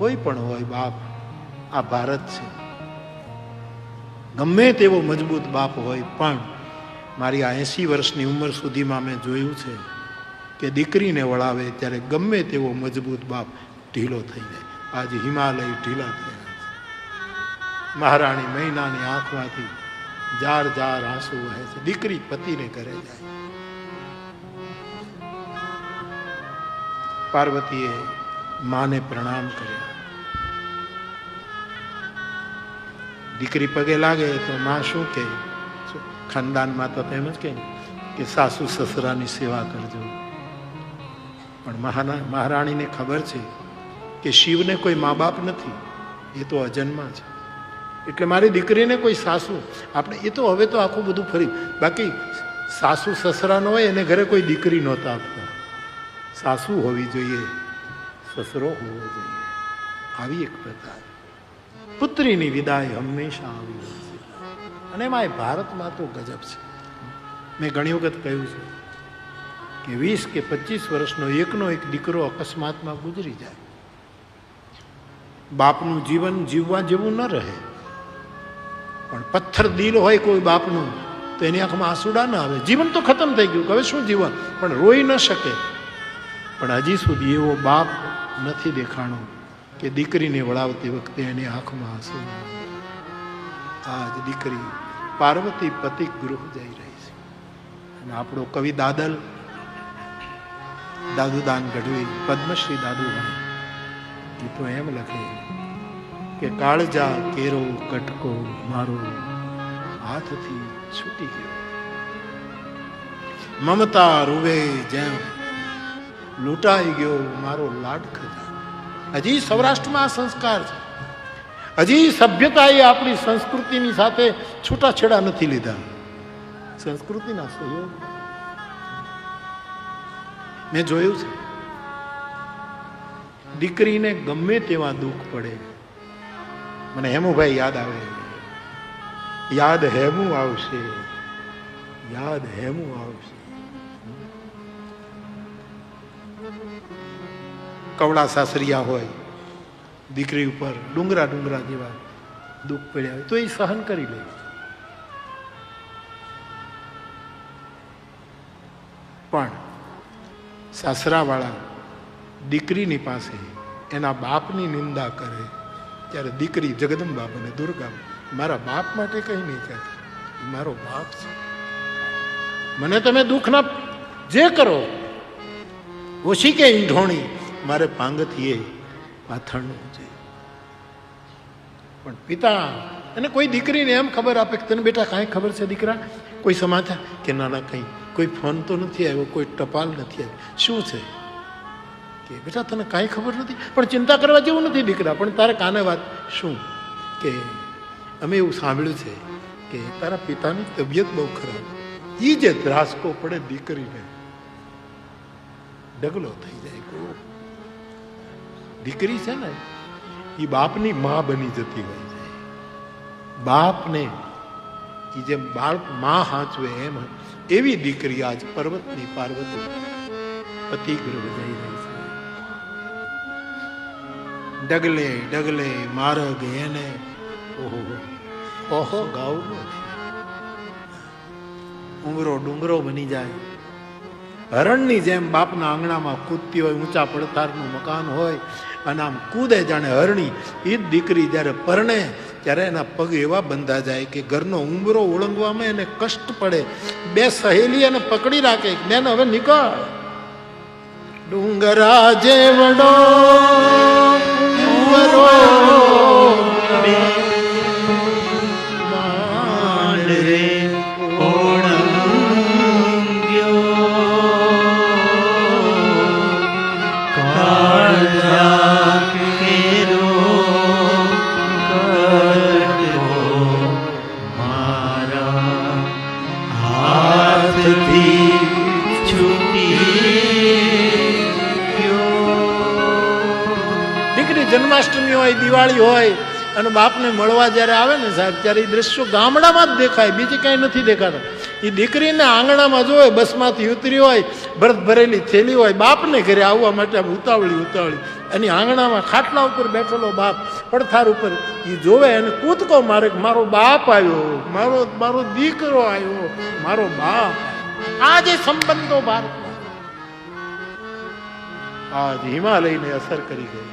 કોઈ પણ હોય બાપ, આ ભારત છે. ગમે તેવો મજબૂત બાપ હોય, પણ મારી આ એંસી વર્ષની ઉંમર સુધીમાં મેં જોયું છે કે દીકરીને વળાવે ત્યારે ગમે તેવો મજબૂત બાપ ઢીલો થઈ જાય. આજે હિમાલય ઢીલા થયા છે. મહારાણી મહિનાની આંખમાંથી જાર જાર આંસુ વહે છે. દીકરી પતિને ઘરે જાય. પાર્વતીએ માને પ્રણામ કર્યા. દીકરી પગે લાગે તો માં શું કહે? ખાનદાનમાં તો તેમ જ કહે કે સાસુ સસરાની સેવા કરજો. પણ મહાના મહારાણીને ખબર છે કે શિવને કોઈ મા બાપ નથી. એ તો અજન્મા છે. એટલે મારી દીકરીને કોઈ સાસુ. આપણે એ તો હવે તો આખું બધું ફરી બાકી સાસુ સસરા ન હોય એને ઘરે કોઈ દીકરી નહોતા આપતા. સાસુ હોવી જોઈએ, સસરો હોવો જોઈએ. આવી એક પ્રથા પુત્રીની વિદાય હંમેશા આવી છે. અને એમાં ભારતમાં તો ગજબ છે. મેં ઘણી વખત કહ્યું છે કે વીસ કે પચીસ વર્ષનો એકનો એક દીકરો અકસ્માતમાં ગુજરી જાય. બાપનું જીવન જીવવા જેવું ન રહે. પણ પથ્થર દિલ હોય કોઈ બાપનું, તો એની આંખમાં આંસુડા ન આવે. જીવન તો ખતમ થઈ ગયું હવે શું જીવન? પણ રોઈ ન શકે. પણ હજી સુધી એવો બાપ નથી દેખાણો. કે દીકરીને વળાવતી વખતે એની આંખમાં આંસુ આજ દીકરી પાર્વતી પતિ ગૃહ જઈ રહી છે. અને આપણો કવિ દાદલ, દાદુદાન ગઢવી, પદ્મશ્રી દાદુભાઈ, એ તો એમ લખે કે, કાળજા કેરો કટકો મારો હાથથી છૂટી ગયો. મમતા રૂવે જેમ લૂંટાઈ ગયો મારો લાડ ખજા હજી સૌરાષ્ટ્રમાં આ સંસ્કાર છે. હજી સભ્યતાએ આપણી સંસ્કૃતિની સાથે છૂટાછેડા નથી લીધા. સંસ્કૃતિના સહયોગ. મેં જોયું છે. દીકરીને ગમે તેવા દુઃખ પડે. મને હેમુભાઈ યાદ આવે. યાદ હેમું આવશે. યાદ હેમું આવશે. કવડા સાસરિયા હોય, દીકરી ઉપર ડુંગરા ડુંગરા જેવા દુઃખ પડ્યા હોય, તો એ સહન કરી લે. પણ સાસરાવાળા દીકરીની પાસે એના બાપની નિંદા કરે, ત્યારે દીકરી જગદંબા બને, દુર્ગા, મારા બાપ માટે કંઈ નહીં કહેતી મારો બાપ છે. મને તમે દુઃખના જે કરો, ઓછી કે ઈંઢોણી મારે પાંગથીએ પાથરનું છે પણ પિતા અને કોઈ દીકરીને એમ ખબર આપે કે તને બેટા કાંઈ ખબર છે દીકરા? કોઈ સમાચાર કે ના ના કંઈ, કોઈ ફોન તો નથી આવ્યો, કોઈ ટપાલ નથી આવ્યો. શું છે? કે બેટા તને કાંઈ ખબર નથી? પણ ચિંતા કરવા જેવું નથી દીકરા, પણ તારે કાને વાત? શું? કે અમે એવું સાંભળ્યું છે કે તારા પિતાની તબિયત બહુ ખરાબ. એ જે ત્રાસકો પડે દીકરીને. ડગલો થઈ જાય. દીકરી છે ને એ બાપની માં બની જતી હોય છે. બાપને એ જેમ બાળકમાં હાંચવે એમ, એવી દીકરી આજ પર્વતની પાર્વતી પતિ ગૃહ જઈ રહી છે. ડગલે ડગલે મારગ એને, ઓહો ઓહો, ગાવું ઉમરો ડુંગરો બની જાય. હરણની જેમ બાપના આંગણામાં કૂદતી હોય, ઊંચા પડતારનું મકાન હોય, અને આમ કૂદે જાણે હરણી. એ જ દીકરી જ્યારે પરણે, ત્યારે એના પગ એવા બંધા જાય કે ઘરનો ઉંબરો ઓળંગવામાં એને કષ્ટ પડે. બે સહેલી એને પકડી રાખે બેન, હવે નીકળ. ડુંગરા જેવડો હોય, દિવાળી હોય, અને બાપને મળવા જ્યારે આવે ને સાહેબ, ત્યારે એ દ્રશ્યો ગામડામાં જ દેખાય, બીજે કાંઈ નથી દેખાતા. એ દીકરીને આંગણામાં જોવે, બસમાંથી ઉતરી હોય ભરત ભરેલી થેલી હોય, બાપને ઘરે આવવા માટે ઉતાવળી ઉતાવળી. એની આંગણામાં ખાટલા ઉપર બેઠેલો બાપ, પડથાર ઉપર એ જોવે અને કૂદકો મારે મારો બાપ આવ્યો, મારો મારો દીકરો આવ્યો, મારો બાપ આ જે સંબંધો ભારતમાં આજ હિમાલયને અસર કરી ગઈ.